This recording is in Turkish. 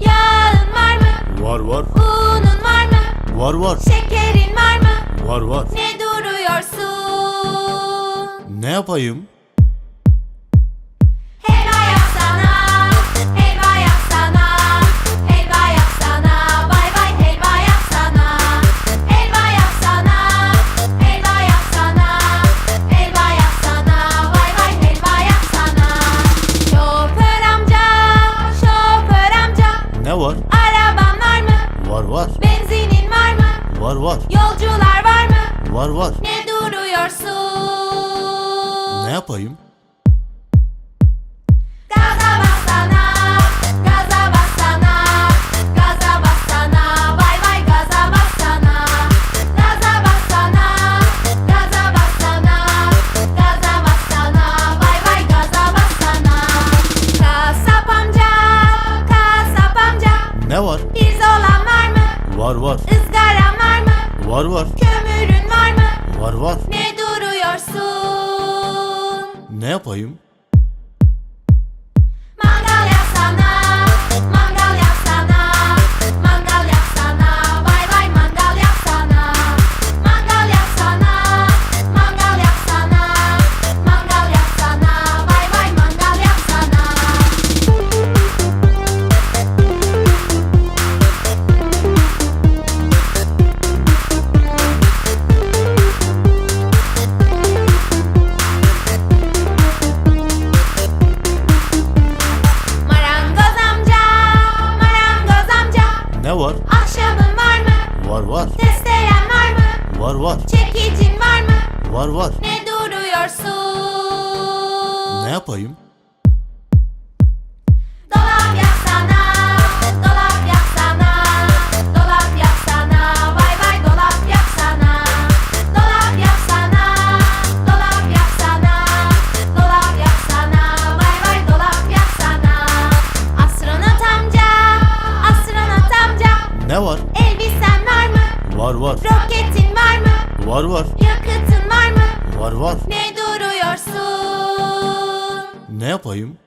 Yağın var mı? Var var. Unun var mı? Var var. Şekerin var mı? Var var. Ne duruyorsun? Ne yapayım? Var var. Yolcular var mı? Var var. Ne duruyorsun? Ne yapayım? Gaza bassana, gaza bassana, gaza bassana, bay bay gaza bassana, gaza bassana, gaza bassana, gaza bassana, bay bay gaza bassana. Kasap amca, kasap amca, Ne var? pirzolan var mı? Var var. Izgaran var var. Kömürün var mı? Var var. Ne duruyorsun? Ne yapayım? Ne var? ahşabın var mı? Var var. Testeren var mı? Var var. Çekicin var mı? Var var. Ne duruyorsun? Ne yapayım? Ne var? elbisen var mı? Var var. Roketin var mı? Var var. Yakıtın var mı? Var var. Ne duruyorsun? Ne yapayım?